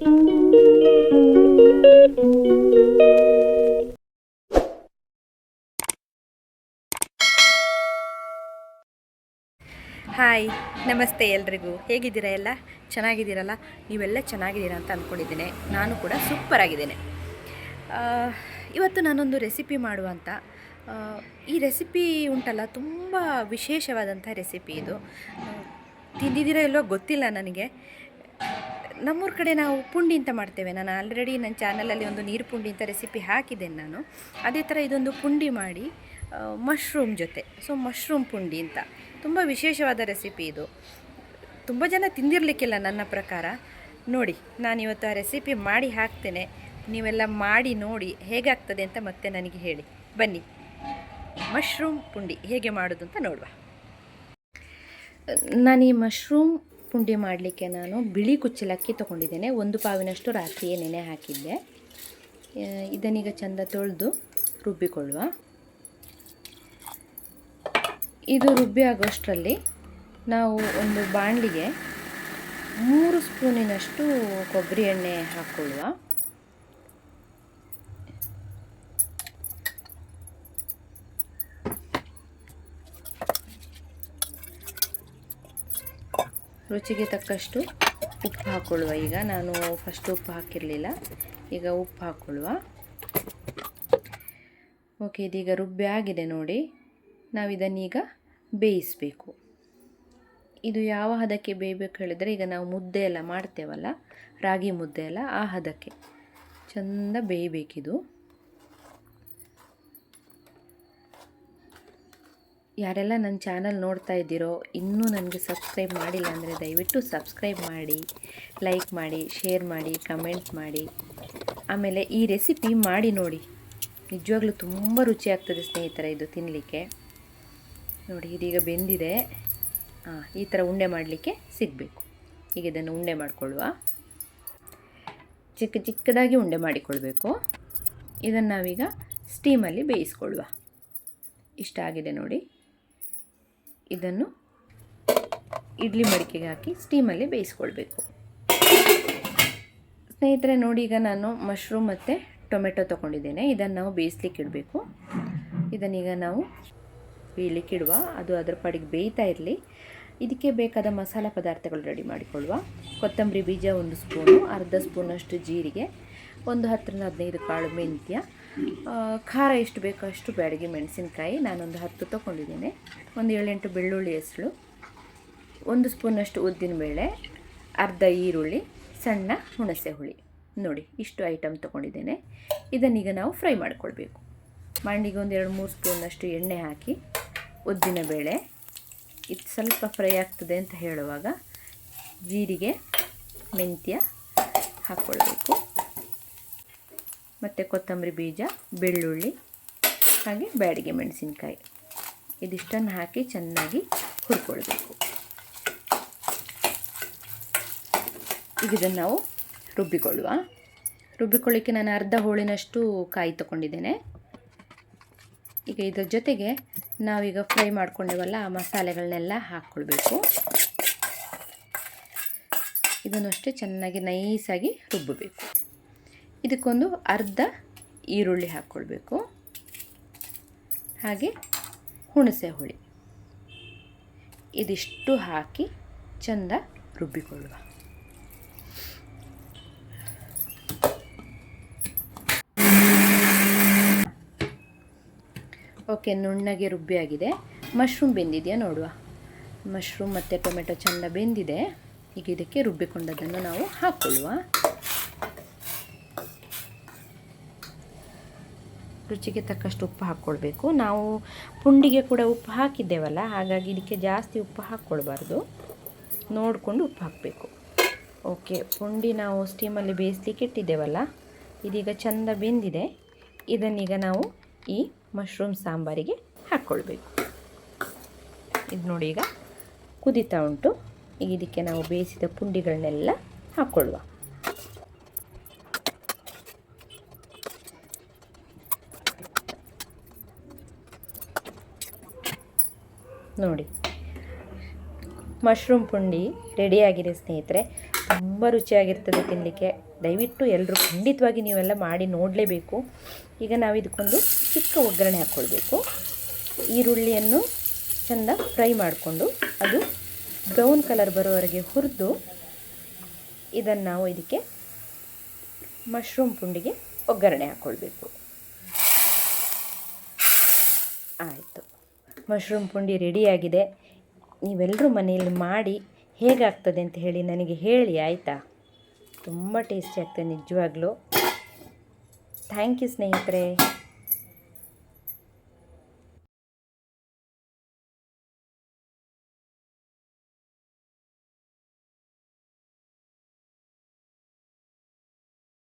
Hi, ನಮಸ್ತೆ ಎಲ್ರಿಗೂ. ಹೇಗಿದ್ದೀರಾ ಎಲ್ಲ? ಚೆನ್ನಾಗಿದ್ದೀರಲ್ಲ? ನೀವೆಲ್ಲ ಚೆನ್ನಾಗಿದ್ದೀರಾ ಅಂತ ಅಂದ್ಕೊಂಡಿದ್ದೇನೆ ನಾನು ಕೂಡ ಸೂಪರ್ ಆಗಿದ್ದೇನೆ ಇವತ್ತು ನಾನೊಂದು ರೆಸಿಪಿ ಮಾಡುವಂಥ ಈ ರೆಸಿಪಿ ಉಂಟಲ್ಲ, ತುಂಬ ವಿಶೇಷವಾದಂಥ ರೆಸಿಪಿ ಇದು. ತಿಂದಿದ್ದೀರಾ ಇಲ್ಲೋ ಗೊತ್ತಿಲ್ಲ ನನಗೆ. ನಮ್ಮೂರ ಕಡೆ ನಾವು ಪುಂಡಿ ಅಂತ ಮಾಡ್ತೇವೆ. ನಾನು ಆಲ್ರೆಡಿ ನನ್ನ ಚಾನಲಲ್ಲಿ ಒಂದು ನೀರು ಪುಂಡಿ ಅಂತ ರೆಸಿಪಿ ಹಾಕಿದ್ದೇನೆ ನಾನು. ಅದೇ ಥರ ಇದೊಂದು ಪುಂಡಿ ಮಾಡಿ ಮಶ್ರೂಮ್ ಜೊತೆ. ಸೊ ಮಶ್ರೂಮ್ ಪುಂಡಿ ಅಂತ. ತುಂಬ ವಿಶೇಷವಾದ ರೆಸಿಪಿ ಇದು. ತುಂಬ ಜನ ತಿಂದಿರಲಿಕ್ಕಿಲ್ಲ ನನ್ನ ಪ್ರಕಾರ. ನೋಡಿ ನಾನಿವತ್ತು ಆ ರೆಸಿಪಿ ಮಾಡಿ ಹಾಕ್ತೇನೆ. ನೀವೆಲ್ಲ ಮಾಡಿ ನೋಡಿ ಹೇಗಾಗ್ತದೆ ಅಂತ ಮತ್ತೆ ನನಗೆ ಹೇಳಿ. ಬನ್ನಿ. ಮಶ್ರೂಮ್ ಪುಂಡಿ ಹೇಗೆ ಮಾಡೋದು ಅಂತ ನೋಡುವ. ನಾನು ಈ ಮಶ್ರೂಮ್ ಪುಂಡಿ ಮಾಡಲಿಕ್ಕೆ ನಾನು ಬಿಳಿ ಕುಚ್ಚಲಕ್ಕಿ ತೊಗೊಂಡಿದ್ದೇನೆ. ಒಂದು ಪಾವಿನಷ್ಟು ರಾತ್ರಿಯೇ ನೆನೆ ಹಾಕಿದ್ದೆ. ಇದನ್ನೀಗ ಚೆಂದ ತೊಳೆದು ರುಬ್ಬಿಕೊಳ್ಳುವ. ಇದು ರುಬ್ಬಿ ಆಗೋಷ್ಟರಲ್ಲಿ ನಾವು ಒಂದು ಬಾಣಲಿಗೆ ಮೂರು ಸ್ಪೂನಿನಷ್ಟು ಕೊಬ್ಬರಿ ಎಣ್ಣೆ ಹಾಕ್ಕೊಳ್ಳುವ. ರುಚಿಗೆ ತಕ್ಕಷ್ಟು ಉಪ್ಪು ಹಾಕ್ಕೊಳ್ಳುವ ಈಗ ನಾನು ಫಸ್ಟ್ ಉಪ್ಪು ಹಾಕಿರಲಿಲ್ಲ. ಈಗ ಉಪ್ಪು ಹಾಕ್ಕೊಳ್ಳುವ ಓಕೆ ಇದೀಗ ರುಬ್ಬಿ ಆಗಿದೆ ನೋಡಿ. ನಾವು ಇದನ್ನೀಗ ಬೇಯಿಸಬೇಕು. ಇದು ಯಾವ ಹದಕ್ಕೆ ಬೇಯಬೇಕು ಹೇಳಿದರೆ, ಈಗ ನಾವು ಮುದ್ದೆ ಎಲ್ಲ ಮಾಡ್ತೇವಲ್ಲ, ರಾಗಿ ಮುದ್ದೆ ಎಲ್ಲ ಆ ಹದಕ್ಕೆ. ಚೆಂದ ಬೇಯಬೇಕಿದು. ಯಾರೆಲ್ಲ ನನ್ನ ಚಾನಲ್ ನೋಡ್ತಾ ಇದ್ದೀರೋ ಇನ್ನೂ ನನಗೆ ಸಬ್ಸ್ಕ್ರೈಬ್ ಮಾಡಿಲ್ಲ ಅಂದರೆ ದಯವಿಟ್ಟು ಸಬ್ಸ್ಕ್ರೈಬ್ ಮಾಡಿ, ಲೈಕ್ ಮಾಡಿ, ಶೇರ್ ಮಾಡಿ, ಕಮೆಂಟ್ ಮಾಡಿ. ಆಮೇಲೆ ಈ ರೆಸಿಪಿ ಮಾಡಿ ನೋಡಿ. ನಿಜವಾಗ್ಲೂ ತುಂಬ ರುಚಿಯಾಗ್ತದೆ ಸ್ನೇಹಿತರ ಇದು ತಿನ್ನಲಿಕ್ಕೆ. ನೋಡಿ, ಇದೀಗ ಬೆಂದಿದೆ. ಹಾಂ ಈ ಥರ ಉಂಡೆ ಮಾಡಲಿಕ್ಕೆ ಸಿಗಬೇಕು. ಈಗ ಇದನ್ನು ಉಂಡೆ ಮಾಡಿಕೊಳ್ಳುವ. ಚಿಕ್ಕ ಚಿಕ್ಕದಾಗಿ ಉಂಡೆ ಮಾಡಿಕೊಳ್ಬೇಕು. ಇದನ್ನು ನಾವೀಗ ಸ್ಟೀಮಲ್ಲಿ ಬೇಯಿಸ್ಕೊಳ್ಳುವ. ಇಷ್ಟ ಆಗಿದೆ ನೋಡಿ. ಇದನ್ನು ಇಡ್ಲಿ ಮಡಿಕೆಗೆ ಹಾಕಿ ಸ್ಟೀಮಲ್ಲಿ ಬೇಯಿಸ್ಕೊಳ್ಬೇಕು. ಸ್ನೇಹಿತರೆ, ನೋಡಿ ಈಗ ನಾನು ಮಶ್ರೂಮ್ ಮತ್ತು ಟೊಮೆಟೊ ತೊಗೊಂಡಿದ್ದೇನೆ. ಇದನ್ನು ನಾವು ಬೇಯಿಸ್ಲಿಕ್ಕೆ ಇಡಬೇಕು. ಇದನ್ನೀಗ ನಾವು ಬೇಯಲಿಕ್ಕೆ ಇಡುವ. ಅದು ಅದರ ಪಾಡಿಗೆ ಬೇಯ್ತಾ ಇರಲಿ. ಇದಕ್ಕೆ ಬೇಕಾದ ಮಸಾಲ ಪದಾರ್ಥಗಳು ರೆಡಿ ಮಾಡಿಕೊಳ್ಳುವ. ಕೊತ್ತಂಬರಿ ಬೀಜ ಒಂದು ಸ್ಪೂನು ಅರ್ಧ ಸ್ಪೂನಷ್ಟು ಜೀರಿಗೆ, ಒಂದು ಹತ್ತರಿಂದ ಹದಿನೈದು ಕಾಳು ಮೆಂತ್ಯ ಖಾರ ಎಷ್ಟು ಬೇಕೋ, ಅಷ್ಟು ಬ್ಯಾಡಗಿ ಮೆಣಸಿನ್ಕಾಯಿ ನಾನೊಂದು ಹತ್ತು ತೊಗೊಂಡಿದ್ದೀನಿ. ಒಂದು ಏಳೆಂಟು ಬೆಳ್ಳುಳ್ಳಿ ಹೆಸರು ಒಂದು ಸ್ಪೂನಷ್ಟು ಉದ್ದಿನಬೇಳೆ ಅರ್ಧ ಈರುಳ್ಳಿ, ಸಣ್ಣ ಹುಣಸೆ ಹುಳಿ. ನೋಡಿ, ಇಷ್ಟು ಐಟಮ್ ತೊಗೊಂಡಿದ್ದೇನೆ. ಇದನ್ನೀಗ ನಾವು ಫ್ರೈ ಮಾಡ್ಕೊಳ್ಬೇಕು. ಮಂಡಿಗೆ ಒಂದು ಎರಡು ಮೂರು ಸ್ಪೂನಷ್ಟು ಎಣ್ಣೆ ಹಾಕಿ ಉದ್ದಿನಬೇಳೆ ಇದು ಸ್ವಲ್ಪ ಫ್ರೈ ಆಗ್ತದೆ ಅಂತ ಹೇಳುವಾಗ ಜೀರಿಗೆ, ಮೆಂತ್ಯ ಹಾಕ್ಕೊಳ್ಬೇಕು. ಮತ್ತು ಕೊತ್ತಂಬರಿ ಬೀಜ, ಬೆಳ್ಳುಳ್ಳಿ, ಹಾಗೆ ಬ್ಯಾಡಿಗೆ ಮೆಣಸಿನ್ಕಾಯಿ. ಇದಿಷ್ಟನ್ನು ಹಾಕಿ ಚೆನ್ನಾಗಿ ಹುರ್ಕೊಳ್ಬೇಕು. ಈಗ ಇದನ್ನು ನಾವು ರುಬ್ಬಿಕೊಳ್ಳುವ. ರುಬ್ಬಿಕೊಳ್ಳಿಕ್ಕೆ ನಾನು ಅರ್ಧ ಹೋಳಿನಷ್ಟು ಕಾಯಿ ತಗೊಂಡಿದ್ದೇನೆ. ಈಗ ಇದರ ಜೊತೆಗೆ ನಾವೀಗ ಫ್ರೈ ಮಾಡ್ಕೊಂಡೇವಲ್ಲ ಆ ಮಸಾಲೆಗಳನ್ನೆಲ್ಲ ಹಾಕ್ಕೊಳ್ಬೇಕು. ಇದನ್ನು ಅಷ್ಟೇ ಚೆನ್ನಾಗಿ ನೈಸಾಗಿ ರುಬ್ಬಬೇಕು. ಇದಕ್ಕೊಂದು ಅರ್ಧ ಈರುಳ್ಳಿ ಹಾಕ್ಕೊಳ್ಬೇಕು. ಹಾಗೆ ಹುಣಸೆ ಹುಳಿ. ಇದಿಷ್ಟು ಹಾಕಿ ಚಂದ ರುಬ್ಬಿಕೊಳ್ಳುವ. ಓಕೆ, ನುಣ್ಣಗೆ ರುಬ್ಬಿ ಆಗಿದೆ ಮಶ್ರೂಮ್ ಬೆಂದಿದೆಯಾ ನೋಡುವ. ಮಶ್ರೂಮ್ ಮತ್ತು ಟೊಮೆಟೊ ಚೆಂದ ಬೆಂದಿದೆ. ಈಗ ಇದಕ್ಕೆ ರುಬ್ಬಿಕೊಂಡದನ್ನು ನಾವು ಹಾಕ್ಕೊಳ್ಳುವ. ರುಚಿಗೆ ತಕ್ಕಷ್ಟು ಉಪ್ಪು ಹಾಕ್ಕೊಳ್ಬೇಕು ನಾವು ಪುಂಡಿಗೆ ಕೂಡ ಉಪ್ಪು ಹಾಕಿದ್ದೇವಲ್ಲ, ಹಾಗಾಗಿ ಇದಕ್ಕೆ ಜಾಸ್ತಿ ಉಪ್ಪು ಹಾಕ್ಕೊಳ್ಬಾರ್ದು ನೋಡಿಕೊಂಡು ಉಪ್ಪು ಹಾಕಬೇಕು. ಓಕೆ, ಪುಂಡಿ ನಾವು ಸ್ಟೀಮಲ್ಲಿ ಬೇಯಿಸ್ಲಿಕ್ಕೆ ಇಟ್ಟಿದ್ದೇವಲ್ಲ, ಇದೀಗ ಚೆಂದ ಬೆಂದಿದೆ. ಇದನ್ನೀಗ ನಾವು ಈ ಮಶ್ರೂಮ್ ಸಾಂಬಾರಿಗೆ ಹಾಕ್ಕೊಳ್ಬೇಕು. ಇದು ನೋಡಿ ಈಗ ಕುದೀತಾ ಉಂಟು. ಈಗ ಇದಕ್ಕೆ ನಾವು ಬೇಯಿಸಿದ ಪುಂಡಿಗಳನ್ನೆಲ್ಲ ಹಾಕ್ಕೊಳ್ಳುವ ನೋಡಿ. ಮಶ್ರೂಮ್ ಪುಂಡಿ ರೆಡಿಯಾಗಿದೆ ಸ್ನೇಹಿತರೆ. ತುಂಬ ರುಚಿಯಾಗಿರ್ತದೆ ತಿನ್ನಲಿಕ್ಕೆ ದಯವಿಟ್ಟು ಎಲ್ಲರೂ ಖಂಡಿತವಾಗಿ ನೀವೆಲ್ಲ ಮಾಡಿ ನೋಡಲೇಬೇಕು. ಈಗ ನಾವು ಇದಕ್ಕೊಂದು ಚಿಕ್ಕ ಒಗ್ಗರಣೆ ಹಾಕ್ಕೊಳ್ಬೇಕು ಈರುಳ್ಳಿಯನ್ನು ಚೆಂದ ಫ್ರೈ ಮಾಡಿಕೊಂಡು ಅದು ಬ್ರೌನ್ ಕಲರ್ ಬರೋವರೆಗೆ ಹುರಿದು ಇದನ್ನು ನಾವು ಇದಕ್ಕೆ ಮಶ್ರೂಮ್ ಪುಂಡಿಗೆ ಒಗ್ಗರಣೆ ಹಾಕ್ಕೊಳ್ಬೇಕು ಆಯಿತು. ಮಶ್ರೂಮ್ ಪುಂಡಿ ರೆಡಿಯಾಗಿದೆ ನೀವೆಲ್ಲರೂ ಮನೆಯಲ್ಲಿ ಮಾಡಿ ಹೇಗಾಗ್ತದೆ ಅಂತ ಹೇಳಿ ನನಗೆ ಹೇಳಿ, ಆಯಿತಾ? ತುಂಬ ಟೇಸ್ಟಿ ಆಗ್ತದೆ ನಿಜವಾಗ್ಲೂ. ಥ್ಯಾಂಕ್ ಯು ಸ್ನೇಹಿತರೆ.